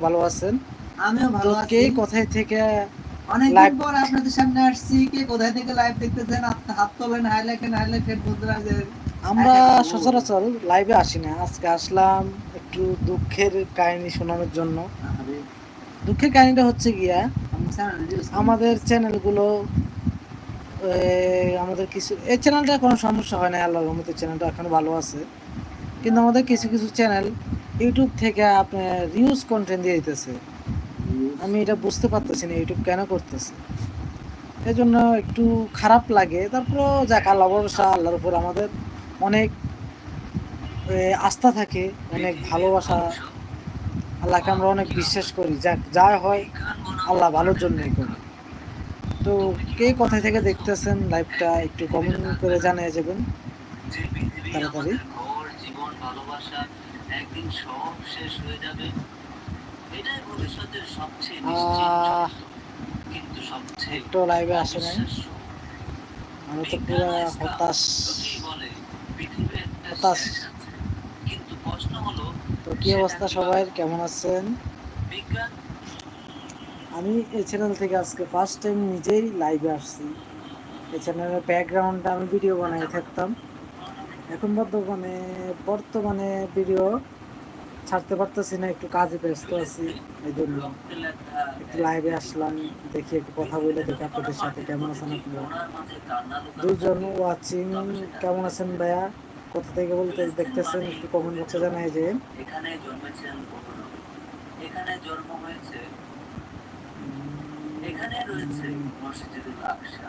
ভালো আছেন? আমিও ভালো আছি। কে কোথায় থেকে অনেকদিন পর আপনাদের সামনে আসছি। কে কোথায় থেকে লাইভ দেখতেছেন? হাত- হাত তোলেন হাই লেখেন হাই লেখেন বন্ধুরা আমরা সচরাচর লাইভে আসি না। আজকে আসলাম একটু দুঃখের কাহিনী শোনানোর জন্য। দুঃখের কাহিনীটা হচ্ছে গিয়া। আমাদের চ্যানেলগুলো আমাদের কিছু এই চ্যানেলটা কোনো সমস্যা হয় না আল্লাহর রহমতের চ্যানেলটা এখন ভালো আছে। কিন্তু আমাদের কিছু কিছু চ্যানেল ইউটিউব থেকে আপনার রিউজ কন্টেন্ট দিয়ে দিতেছে। আমি এটা বুঝতে পারতেছি না ইউটিউব কেন করতেছে? এই জন্য একটু খারাপ লাগে। তারপরেও যাক আল্লাহ ভরসা আল্লাহর উপর আমাদের অনেক আস্থা থাকে অনেক ভালোবাসা। আল্লাহকে আমরা অনেক বিশ্বাস করি। যাক যা হয় আল্লাহ ভালোর জন্যই করে। তো কে কোথায় থেকে দেখতেছেন লাইভটা একটু কমেন্ট করে জানিয়ে যাবেন। তাড়াতাড়ি। একদিন সব শেষ হয়ে যাবে। এটাই ভবিষ্যতের সবচেয়ে নিশ্চিত কিন্তু সবচেয়ে লাইভে আসে আমি তো পুরো হতাশ। হতাশ। কিন্তু প্রশ্ন হলো তো কি অবস্থা সবাই? কেমন আছেন? বিজ্ঞান? আমি এই চ্যানেল থেকে আজকে ফার্স্ট টাইম নিজেই লাইভে আসছি। এই চ্যানেলের ব্যাকগ্রাউন্ডটা আমি ভিডিও বানাই থাকতাম। এখন বর্তমানে বর্তমানে ভিডিও ছাড়তে পারতেছি না একটু কাজে ব্যস্ত আছি এই জন্য একটু লাইভে আসলাম দেখি একটু কথা বলে দেখি আপনাদের সাথে কেমন আছেন আপনারা। দুজন ওয়াচিং কেমন আছেন ভাইয়া? কোথা থেকে বলতে দেখতেছেন একটু কমেন্ট বক্সে জানাই যে। এখানে জন্মেছেন এখানে জন্ম হয়েছে এখানে রয়েছে মসজিদুল আকসা